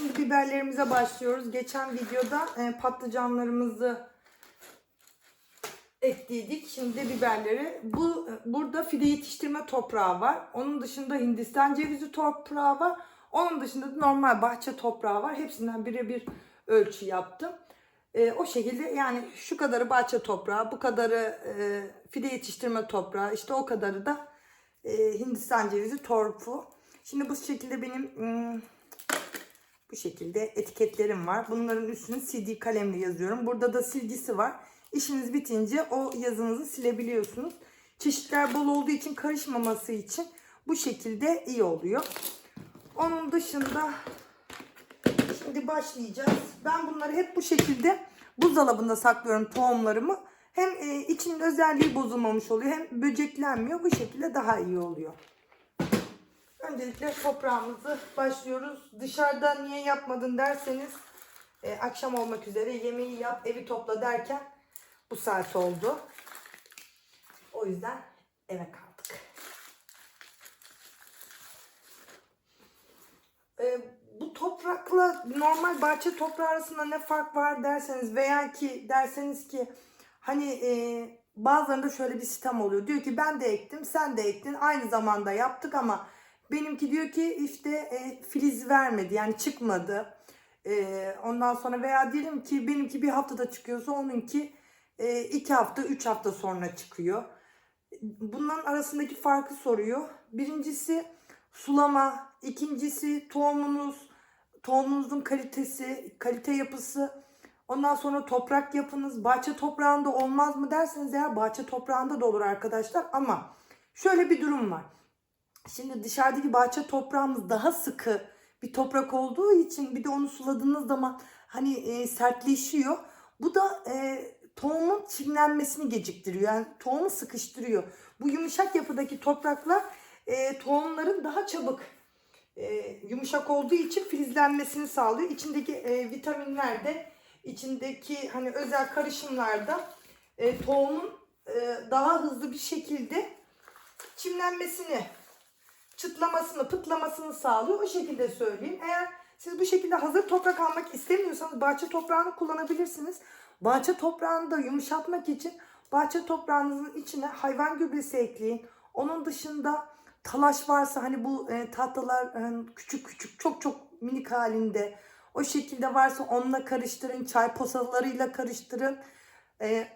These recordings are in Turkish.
Şimdi biberlerimize başlıyoruz. Geçen videoda e, patlıcanlarımızı ekliydik. Şimdi de biberleri. Bu burada fide yetiştirme toprağı var. Onun dışında Hindistan cevizi toprağı var. Onun dışında da normal bahçe toprağı var. Hepsinden birebir ölçü yaptım. E, o şekilde yani şu kadarı bahçe toprağı, bu kadarı e, fide yetiştirme toprağı, işte o kadarı da e, Hindistan cevizi torfu. Şimdi bu şekilde benim hmm, bu şekilde etiketlerim var. Bunların üstünü CD kalemle yazıyorum. Burada da silgisi var. İşiniz bitince o yazınızı silebiliyorsunuz. Çeşitler bol olduğu için karışmaması için bu şekilde iyi oluyor. Onun dışında şimdi başlayacağız. Ben bunları hep bu şekilde buzdolabında saklıyorum tohumlarımı. Hem e, içinin özelliği bozulmamış oluyor hem böceklenmiyor. Bu şekilde daha iyi oluyor. Öncelikle toprağımızı başlıyoruz. Dışarıda niye yapmadın derseniz e, akşam olmak üzere yemeği yap evi topla derken bu saat oldu. O yüzden eve kaldık. E, bu toprakla normal bahçe toprağı arasında ne fark var derseniz veya ki derseniz ki hani e, bazılarında şöyle bir sistem oluyor. Diyor ki ben de ektim sen de ektin aynı zamanda yaptık ama benimki diyor ki işte e, filiz vermedi yani çıkmadı. E, ondan sonra veya diyelim ki benimki bir haftada çıkıyorsa onunki e, iki hafta üç hafta sonra çıkıyor. Bunların arasındaki farkı soruyor. Birincisi sulama, ikincisi tohumunuz, tohumunuzun kalitesi, kalite yapısı, ondan sonra toprak yapınız, bahçe toprağında olmaz mı derseniz eğer bahçe toprağında da olur arkadaşlar ama şöyle bir durum var. Şimdi dışarıdaki bahçe toprağımız daha sıkı bir toprak olduğu için bir de onu suladığınız zaman hani e, sertleşiyor. Bu da e, tohumun çimlenmesini geciktiriyor. Yani tohumu sıkıştırıyor. Bu yumuşak yapıdaki topraklar e, tohumların daha çabuk e, yumuşak olduğu için filizlenmesini sağlıyor. İçindeki e, vitaminler de içindeki hani özel karışımlarda e, tohumun e, daha hızlı bir şekilde çimlenmesini, çıtlamasını, pıtlamasını sağlıyor. O şekilde söyleyeyim. Eğer siz bu şekilde hazır toprak almak istemiyorsanız bahçe toprağını kullanabilirsiniz. Bahçe toprağını da yumuşatmak için bahçe toprağınızın içine hayvan gübresi ekleyin. Onun dışında talaş varsa hani bu e, tahtalar e, küçük küçük çok çok minik halinde o şekilde varsa onunla karıştırın. Çay posalarıyla karıştırın. E,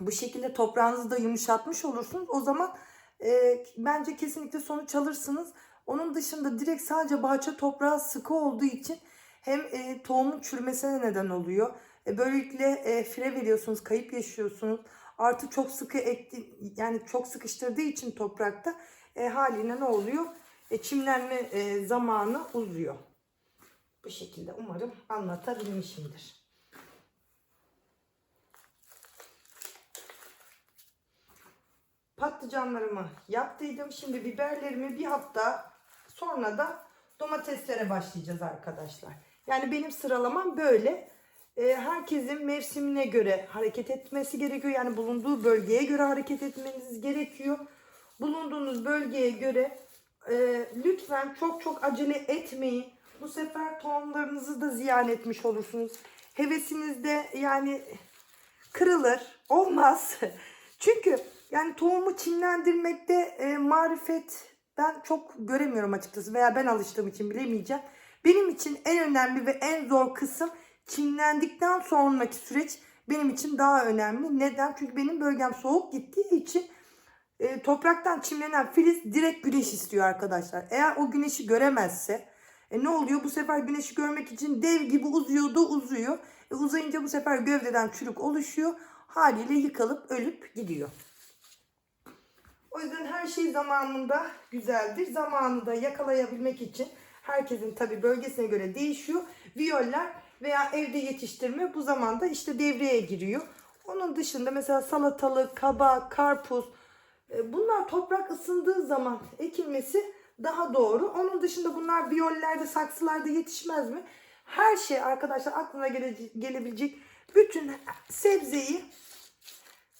bu şekilde toprağınızı da yumuşatmış olursunuz. O zaman e, bence kesinlikle sonuç alırsınız. Onun dışında direkt sadece bahçe toprağı sıkı olduğu için hem e, tohumun çürümesine neden oluyor. E, böylelikle e, fire veriyorsunuz, kayıp yaşıyorsunuz. Artı çok sıkı ekti, yani çok sıkıştırdığı için toprakta e, haliyle ne oluyor? E, çimlenme e, zamanı uzuyor. Bu şekilde umarım anlatabilmişimdir. Patlıcanlarımı yaptıydım. Şimdi biberlerimi bir hafta sonra da domateslere başlayacağız arkadaşlar. Yani benim sıralamam böyle. Ee, herkesin mevsimine göre hareket etmesi gerekiyor. Yani bulunduğu bölgeye göre hareket etmeniz gerekiyor. Bulunduğunuz bölgeye göre e, lütfen çok çok acele etmeyin. Bu sefer tohumlarınızı da ziyan etmiş olursunuz. Hevesiniz de yani kırılır. Olmaz. Çünkü yani tohumu çimlendirmekte e, marifet ben çok göremiyorum açıkçası veya ben alıştığım için bilemeyeceğim. Benim için en önemli ve en zor kısım çimlendikten sonraki süreç benim için daha önemli. Neden? Çünkü benim bölgem soğuk gittiği için e, topraktan çimlenen filiz direkt güneş istiyor arkadaşlar. Eğer o güneşi göremezse e, ne oluyor? Bu sefer güneşi görmek için dev gibi uzuyor da uzuyor. E, uzayınca bu sefer gövdeden çürük oluşuyor. Haliyle yıkılıp ölüp gidiyor. O yüzden her şey zamanında güzeldir. Zamanı da yakalayabilmek için herkesin tabi bölgesine göre değişiyor. Viyoller veya evde yetiştirme bu zamanda işte devreye giriyor. Onun dışında mesela salatalık, kabak, karpuz e, bunlar toprak ısındığı zaman ekilmesi daha doğru. Onun dışında bunlar biyollerde, saksılarda yetişmez mi? Her şey arkadaşlar aklına gele, gelebilecek bütün sebzeyi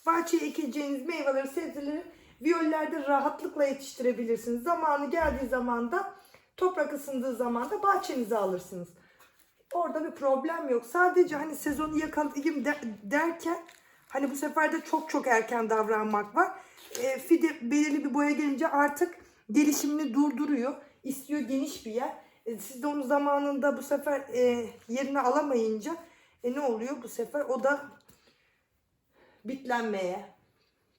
bahçeye ekeceğiniz meyveleri, sebzeleri viyollerde rahatlıkla yetiştirebilirsiniz. Zamanı geldiği zaman da toprak ısındığı zaman da bahçenize alırsınız. Orada bir problem yok. Sadece hani sezonu yakalayayım de- derken hani bu sefer de çok çok erken davranmak var. E, fide belirli bir boya gelince artık gelişimini durduruyor. İstiyor geniş bir yer. E, siz de onu zamanında bu sefer e, yerine alamayınca e, ne oluyor bu sefer? O da bitlenmeye,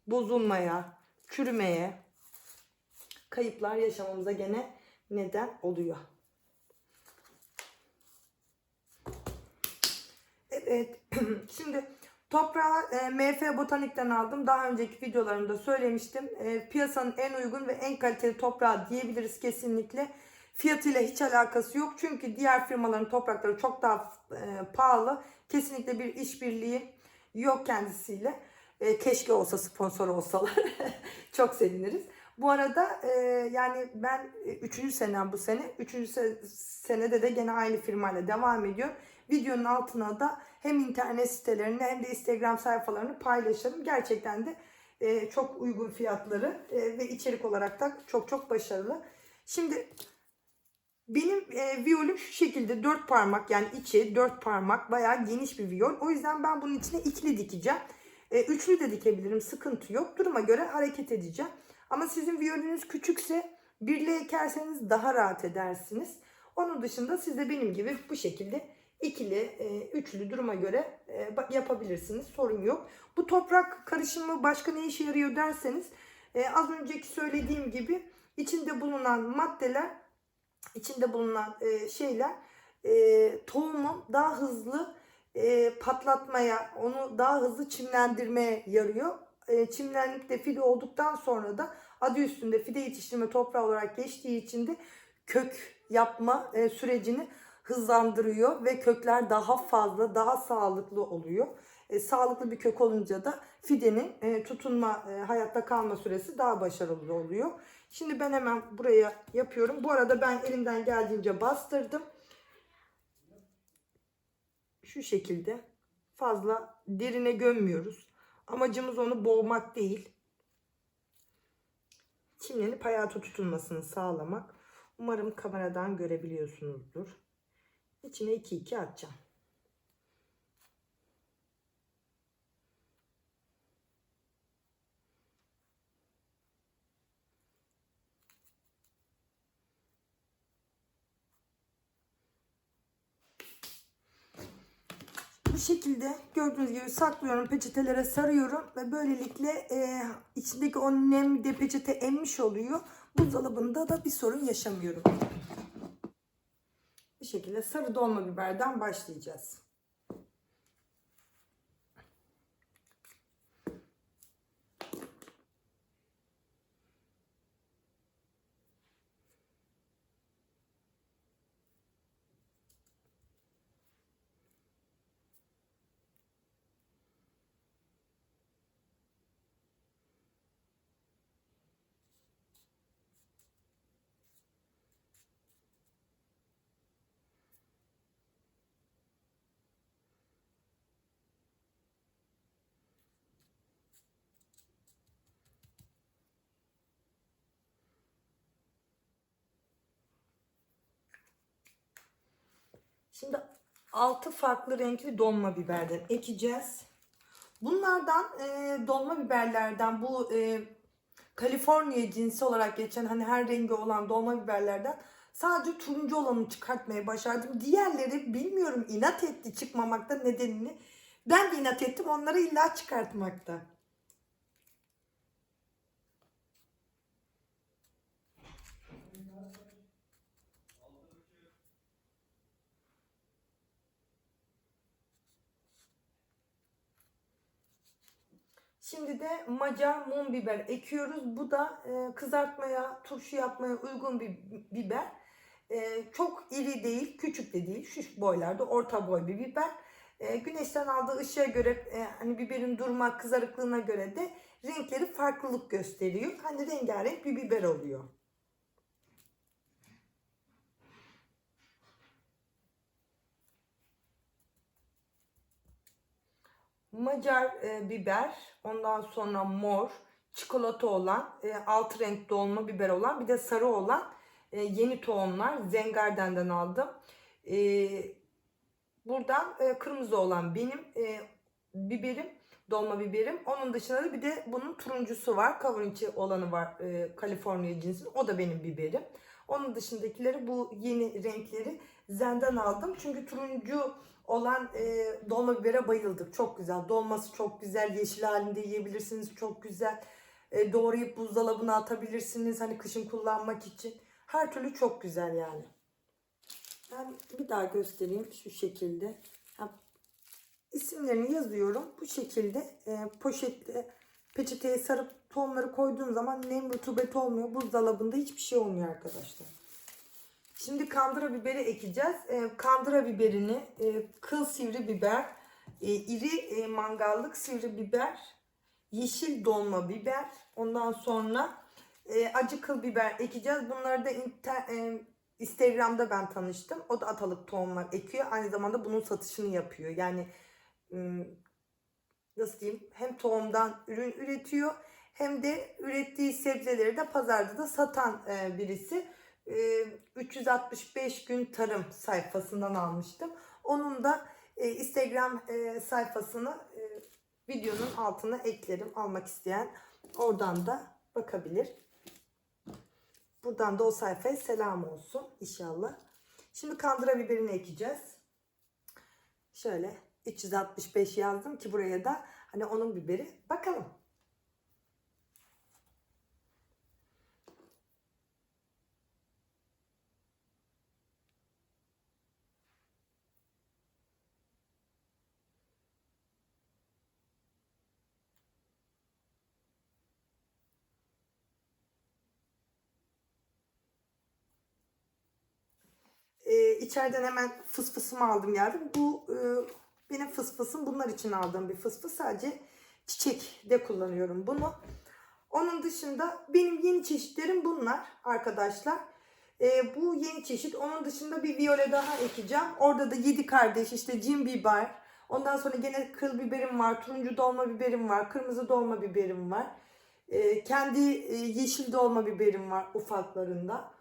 bozulmaya, çürümeye, kayıplar yaşamamıza gene neden oluyor. Evet. Şimdi toprağı e, MF Botanik'ten aldım. Daha önceki videolarımda söylemiştim. E, piyasanın en uygun ve en kaliteli toprağı diyebiliriz kesinlikle. Fiyatıyla hiç alakası yok. Çünkü diğer firmaların toprakları çok daha e, pahalı. Kesinlikle bir işbirliği yok kendisiyle. E, keşke olsa sponsor olsalar. çok seviniriz. Bu arada e, yani ben 3. senem bu sene. 3. Se- senede de gene aynı firmayla devam ediyor. Videonun altına da hem internet sitelerini hem de Instagram sayfalarını paylaşırım. Gerçekten de e, çok uygun fiyatları e, ve içerik olarak da çok çok başarılı. Şimdi benim e, viyolüm şu şekilde dört parmak yani içi dört parmak bayağı geniş bir viyol. O yüzden ben bunun içine ikili dikeceğim. E, üçlü de dikebilirim sıkıntı yok. Duruma göre hareket edeceğim. Ama sizin viyolünüz küçükse birliğe ekerseniz daha rahat edersiniz. Onun dışında siz de benim gibi bu şekilde ikili, e, üçlü duruma göre e, yapabilirsiniz. Sorun yok. Bu toprak karışımı başka ne işe yarıyor derseniz e, az önceki söylediğim gibi içinde bulunan maddeler, içinde bulunan e, şeyler e, tohumun daha hızlı e, patlatmaya, onu daha hızlı çimlendirmeye yarıyor. E, çimlenip de fide olduktan sonra da adı üstünde fide yetiştirme toprağı olarak geçtiği için de kök yapma e, sürecini hızlandırıyor ve kökler daha fazla, daha sağlıklı oluyor. E, sağlıklı bir kök olunca da fidenin e, tutunma, e, hayatta kalma süresi daha başarılı oluyor. Şimdi ben hemen buraya yapıyorum. Bu arada ben elimden geldiğince bastırdım. Şu şekilde fazla derine gömmüyoruz. Amacımız onu boğmak değil. Çimlenip hayata tutulmasını sağlamak. Umarım kameradan görebiliyorsunuzdur. İçine 2 2 atacağım. Bu şekilde gördüğünüz gibi saklıyorum peçetelere sarıyorum ve böylelikle e, içindeki o nem de peçete emmiş oluyor. Buzdolabında da bir sorun yaşamıyorum. Bu şekilde sarı dolma biberden başlayacağız. Şimdi 6 farklı renkli dolma biberden ekeceğiz. Bunlardan e, dolma biberlerden bu e, Kaliforniya cinsi olarak geçen hani her rengi olan dolma biberlerden sadece turuncu olanı çıkartmaya başardım. Diğerleri bilmiyorum inat etti çıkmamakta nedenini. Ben de inat ettim onları illa çıkartmakta. Şimdi de Macar mum biber ekiyoruz. Bu da e, kızartmaya, turşu yapmaya uygun bir biber. E, çok iri değil, küçük de değil. Şu boylarda orta boy bir biber. E, güneşten aldığı ışığa göre, e, hani biberin durma kızarıklığına göre de renkleri farklılık gösteriyor. Hani rengarenk bir biber oluyor. Macar e, biber, ondan sonra mor, çikolata olan, e, alt renk dolma biber olan, bir de sarı olan e, yeni tohumlar. Zengarden'den aldım. E, Buradan e, kırmızı olan benim e, biberim, dolma biberim. Onun dışında da bir de bunun turuncusu var. Kavunçi olanı var. E, Kaliforniya cinsin. O da benim biberim. Onun dışındakileri bu yeni renkleri Zen'den aldım. Çünkü turuncu olan e, dolma bibere bayıldık. Çok güzel. Dolması çok güzel. Yeşil halinde yiyebilirsiniz. Çok güzel. E, doğrayıp buzdolabına atabilirsiniz. Hani kışın kullanmak için. Her türlü çok güzel yani. Ben bir daha göstereyim şu şekilde. Ha, isimlerini yazıyorum. Bu şekilde e, poşetle peçeteye sarıp tohumları koyduğum zaman nem rutubet olmuyor. Buzdolabında hiçbir şey olmuyor arkadaşlar. Şimdi kandıra biberi ekeceğiz. E, kandıra biberini, e, kıl sivri biber, e, iri e, mangallık sivri biber, yeşil dolma biber, ondan sonra e, acı kıl biber ekeceğiz. Bunları da inter, e, Instagram'da ben tanıştım. O da atalık tohumlar ekiyor. Aynı zamanda bunun satışını yapıyor. Yani nasıl diyeyim? Hem tohumdan ürün üretiyor hem de ürettiği sebzeleri de pazarda da satan e, birisi. E, 365 gün tarım sayfasından almıştım. Onun da e, Instagram e, sayfasını e, videonun altına eklerim. Almak isteyen oradan da bakabilir. Buradan da o sayfaya selam olsun inşallah. Şimdi kandıra biberini ekeceğiz. Şöyle 365 yazdım ki buraya da hani onun biberi. Bakalım. Ee, içeriden hemen fısfısımı aldım geldim. Bu e, benim fısfısım. Bunlar için aldığım bir fısfıs. Sadece çiçekte kullanıyorum bunu. Onun dışında benim yeni çeşitlerim bunlar arkadaşlar. Ee, bu yeni çeşit. Onun dışında bir viyole daha ekeceğim. Orada da yedi kardeş işte cin biber. Ondan sonra gene kıl biberim var. Turuncu dolma biberim var. Kırmızı dolma biberim var. Ee, kendi e, yeşil dolma biberim var ufaklarında.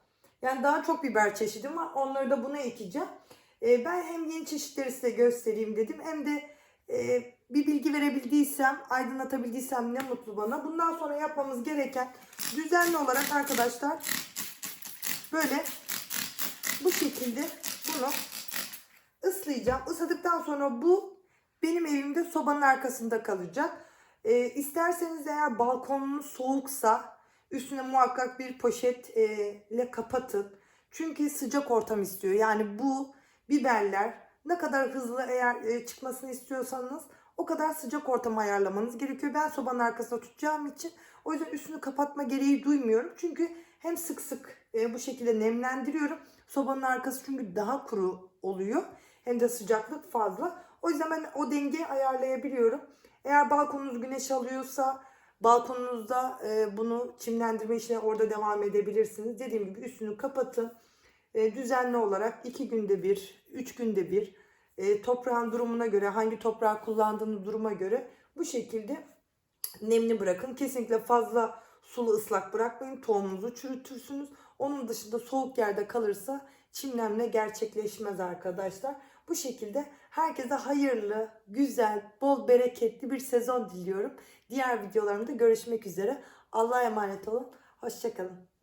Yani daha çok biber çeşidim var. Onları da buna ekeceğim. Ee, ben hem yeni çeşitleri size göstereyim dedim. Hem de e, bir bilgi verebildiysem, aydınlatabildiysem ne mutlu bana. Bundan sonra yapmamız gereken düzenli olarak arkadaşlar böyle bu şekilde bunu ıslayacağım. Isladıktan sonra bu benim evimde sobanın arkasında kalacak. Ee, isterseniz eğer balkonunuz soğuksa üstüne muhakkak bir poşetle kapatın. Çünkü sıcak ortam istiyor. Yani bu biberler ne kadar hızlı eğer çıkmasını istiyorsanız o kadar sıcak ortam ayarlamanız gerekiyor. Ben sobanın arkasında tutacağım için o yüzden üstünü kapatma gereği duymuyorum. Çünkü hem sık sık bu şekilde nemlendiriyorum. Sobanın arkası çünkü daha kuru oluyor. Hem de sıcaklık fazla. O yüzden ben o dengeyi ayarlayabiliyorum. Eğer balkonunuz güneş alıyorsa balkonunuzda e, bunu çimlendirme işine orada devam edebilirsiniz. Dediğim gibi üstünü kapatın. E, düzenli olarak 2 günde bir, 3 günde bir e, toprağın durumuna göre, hangi toprağı kullandığınız duruma göre bu şekilde nemli bırakın. Kesinlikle fazla sulu ıslak bırakmayın. Tohumunuzu çürütürsünüz. Onun dışında soğuk yerde kalırsa çimlenme gerçekleşmez arkadaşlar. Bu şekilde herkese hayırlı, güzel, bol bereketli bir sezon diliyorum. Diğer videolarımda görüşmek üzere. Allah'a emanet olun. Hoşçakalın.